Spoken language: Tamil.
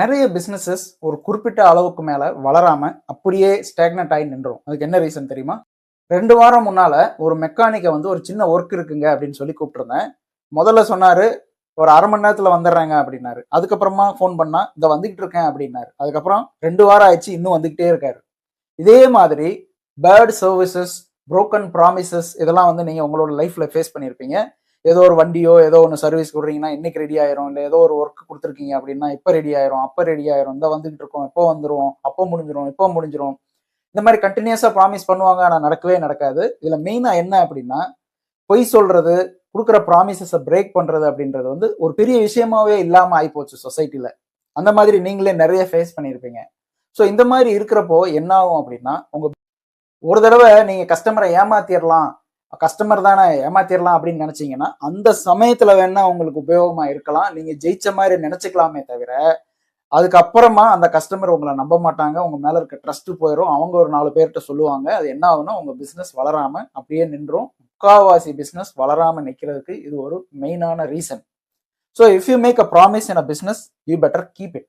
நிறைய பிஸ்னஸஸ் ஒரு குறிப்பிட்ட அளவுக்கு மேலே வளராமல் அப்படியே ஸ்டாக்னட் ஆகி நின்றோம் அதுக்கு என்ன ரீசன் தெரியுமா? ரெண்டு வாரம் முன்னால் ஒரு மெக்கானிக்கை வந்து ஒரு சின்ன ஒர்க் இருக்குங்க அப்படின்னு சொல்லி கூப்பிட்டுருந்தேன். முதல்ல சொன்னார் ஒரு அரை மணி நேரத்தில் வந்துடுறாங்க அப்படின்னாரு. அதுக்கப்புறமா ஃபோன் பண்ணால் இந்த வந்துக்கிட்டு இருக்கேன் அப்படின்னாரு. அதுக்கப்புறம் ரெண்டு வாரம் ஆயிடுச்சு இன்னும் வந்துக்கிட்டே இருக்காரு. இதே மாதிரி பேர்ட் சர்வீசஸ் ப்ரோக்கன் ப்ராமிசஸ் இதெல்லாம் வந்து நீங்கள் உங்களோட லைஃப்பில் ஃபேஸ் பண்ணியிருப்பீங்க. ஏதோ ஒரு வண்டியோ ஏதோ ஒன்று சர்வீஸ் கொடுறீங்கன்னா இன்னைக்கு ரெடி ஆயிரும். இல்லை ஏதோ ஒரு ஒர்க் கொடுத்துருக்கீங்க அப்படின்னா இப்போ ரெடி ஆயிரும். அப்போ ரெடி ஆயிரும். இந்த வந்துகிட்டு இருக்கோம். எப்போ வந்துடும் அப்போ முடிஞ்சிரும். இப்போ முடிஞ்சிரும். இந்த மாதிரி கண்டினியூஸாக ப்ராமிஸ் பண்ணுவாங்க. ஆனால் நடக்கவே நடக்காது. இதில் மெயினாக என்ன அப்படின்னா பொய் சொல்றது கொடுக்குற ப்ராமிசஸை பிரேக் பண்ணுறது அப்படின்றது வந்து ஒரு பெரிய விஷயமாவே இல்லாமல் ஆகிப்போச்சு சொசைட்டியில் அந்த மாதிரி நீங்களே நிறைய ஃபேஸ் பண்ணியிருப்பீங்க. ஸோ இந்த மாதிரி இருக்கிறப்போ என்ன ஆகும் அப்படின்னா உங்கள் ஒரு தடவை நீங்கள் கஸ்டமரை ஏமாத்திடலாம் கஸ்டமர் தானே ஏமாத்திரலாம் அப்படின்னு நினைச்சீங்கன்னா அந்த சமயத்துல வேணா உங்களுக்கு உபயோகமா இருக்கலாம். நீங்க ஜெயிச்ச மாதிரி நினைச்சுக்கலாமே தவிர அதுக்கப்புறமா அந்த கஸ்டமர் உங்களை நம்ப மாட்டாங்க. உங்க மேல இருக்க ட்ரஸ்ட் போயிடும் அவங்க ஒரு நாலு பேர்கிட்ட சொல்லுவாங்க. அது என்ன ஆகுனா உங்க பிசினஸ் வளராம அப்படியே நின்றும். முக்காவாசி பிசினஸ் வளராம நிக்கிறதுக்கு இது ஒரு மெயினான reason so if you make a promise in a business you better keep it